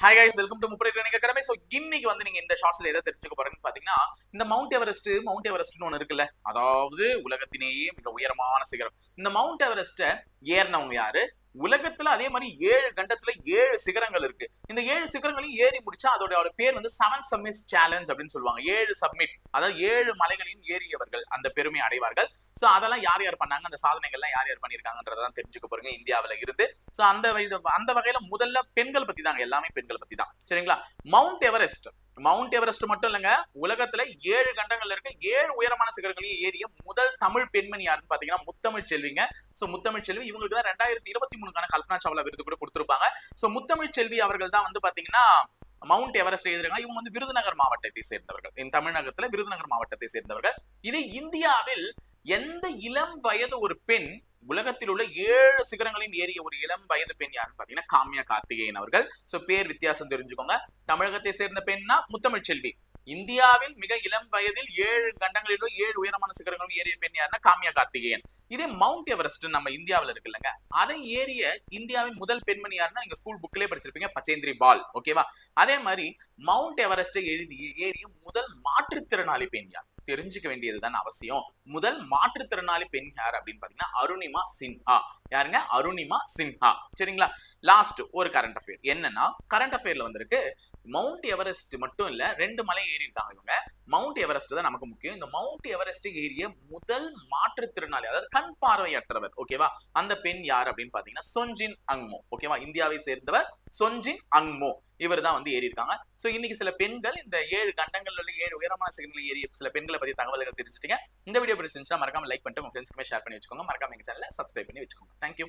Hi guys welcome to முப்படை training academy so இன்னைக்கு வந்து நீங்க இந்த ஷார்ட்ஸ்ல எதை தெரிஞ்சுக்க போறீங்கன்னு பாத்தீங்கன்னா இந்த மவுண்ட் எவரெஸ்ட் மவுண்ட் எவரெஸ்ட்னு ஒன்று இருக்குல்ல? அதாவது உலகத்திலேயே மிக உயரமான சிகரம். இந்த மவுண்ட் எவரெஸ்ட்டை ஏறினவங்க யாரு? உலகத்துல அதே மாதிரி ஏழு கண்டத்துல ஏழு சிகரங்கள் இருக்கு. இந்த ஏழு சிகரங்களையும் ஏறி முடிச்சா அதோட பேர் வந்து செவன் சப்மிட் சேலஞ்ச் அப்படின்னு சொல்லுவாங்க. ஏழு சப்மிட் அதாவது ஏழு மலைகளையும் ஏறியவர்கள் அந்த பெருமை அடைவார்கள். சோ அதெல்லாம் யார் யார் பண்ணாங்க? அந்த சாதனைகள்லாம் யார் யார் பண்ணியிருக்காங்கன்றதான் தெரிஞ்சுக்க போறீங்க இந்தியாவுல இருந்து. சோ அந்த அந்த வகையில முதல்ல பெண்கள் பத்தி தாங்க எல்லாமே பெண்கள் பத்தி தான் சரிங்களா? மவுண்ட் எவரெஸ்ட் மவுண்ட் எவரெஸ்ட் மட்டும் இல்லைங்க உலகத்துல ஏழு கண்டங்கள்ல இருக்க ஏழு உயரமான சிகரங்களையும் ஏறிய முதல் தமிழ் பெண்மணி யாருன்னு பாத்தீங்கன்னா முத்தமிழ் செல்விங்க. சோ முத்தமிழ் செல்வி இவங்களுக்கு தான் ரெண்டாயிரத்தி இருபத்தி மூணுக்கான கல்பனா சாவ்லா விருது கூட கொடுத்திருப்பாங்க. சோ முத்தமிழ் செல்வி அவர்கள் தான் வந்து பாத்தீங்கன்னா மவுண்ட் எவரெஸ்ட் எழுதுறாங்க இவங்க வந்து விருதுநகர் மாவட்டத்தை சேர்ந்தவர்கள். இந்த தமிழகத்துல விருதுநகர் மாவட்டத்தை சேர்ந்தவர்கள். இது இந்தியாவில் எந்த இளம் வயது ஒரு பெண் உலகத்தில் உள்ள ஏழு சிகரங்களையும் ஏறிய ஒரு இளம் வயது பெண் யாருன்னு பாத்தீங்கன்னா காமியா கார்த்திகேயன் அவர்கள். சோ பேர் வித்தியாசம் தெரிஞ்சுக்கோங்க. தமிழகத்தை சேர்ந்த பெண்ணா? முத்தமிழ் செல்வி இந்தியாவில் மிக இளம் வயதில் ஏழு கண்டங்களிலும் ஏழு உயரமான சிகரங்களும் ஏறிய பெண் யாருன்னா காமியா கார்த்திகேயன். இதே மவுண்ட் எவரெஸ்ட் நம்ம இந்தியாவில் இருக்குல்லங்க அதை ஏறிய இந்தியாவின் முதல் பெண்மணி யாருன்னா நீங்க ஸ்கூல் புக்லயே படிச்சிருப்பீங்க பச்சேந்திரி பால். ஓகேவா அதே மாதிரி மவுண்ட் எவரெஸ்டை எழுதி ஏறிய முதல் மாற்றுத்திறனாளி பெண் யார்? தெரிஞ்சுக்க வேண்டியதுதான் அவசியம். முதல் மாற்றுத்திறனாளி பெண் யார் அப்படின்னு பாத்தீங்கன்னா அருணிமா சின்ஹா. யாருங்க? அருணிமா சின்ஹா. சரிங்களா? லாஸ்ட் ஒரு கரண்ட் அஃபேர் என்னன்னா கரண்ட் அஃபேர்ல வந்திருக்கு மவுண்ட் எவரெஸ்ட் மட்டும் இல்ல ரெண்டு மலை ஏறி இருக்காங்க இவங்க. மவுண்ட் எவரெஸ்ட் தான் நமக்கு முக்கியம். இந்த மவுண்ட் எவரெஸ்ட் ஏறிய முதல் மாற்றுத்திறனாளி அதாவது கண் பார்வையற்றவர் ஓகேவா அந்த பெண் யார் அப்படின்னு பாத்தீங்கன்னா சொன்ஜின் அங்மோ ஓகேவா இந்தியாவை சேர்ந்தவர் சொஞ்சின் அங்மோ இவர் தான் வந்து ஏறி இருக்காங்க சோ இன்னைக்கு சில பெண்கள் இந்த ஏழு கண்டங்கள்ல உள்ள ஏழு உயரமான சிகரங்களில் ஏறிய சில பெண்களை பத்தி தகவல்கள் தெரிஞ்சுட்டீங்க. இந்த வீடியோ பிடிச்சிருந்துச்சுன்னா மறக்காம லைக் பண்ணிட்டு உங்க ஃப்ரெண்ட்ஸ்க்குமே ஷேர் பண்ணி வச்சுக்கோங்க. மறக்காம எங்க சேனலை சப்ஸ்கிரைப் பண்ணி வச்சுக்கோங்க. தேங்க்யூ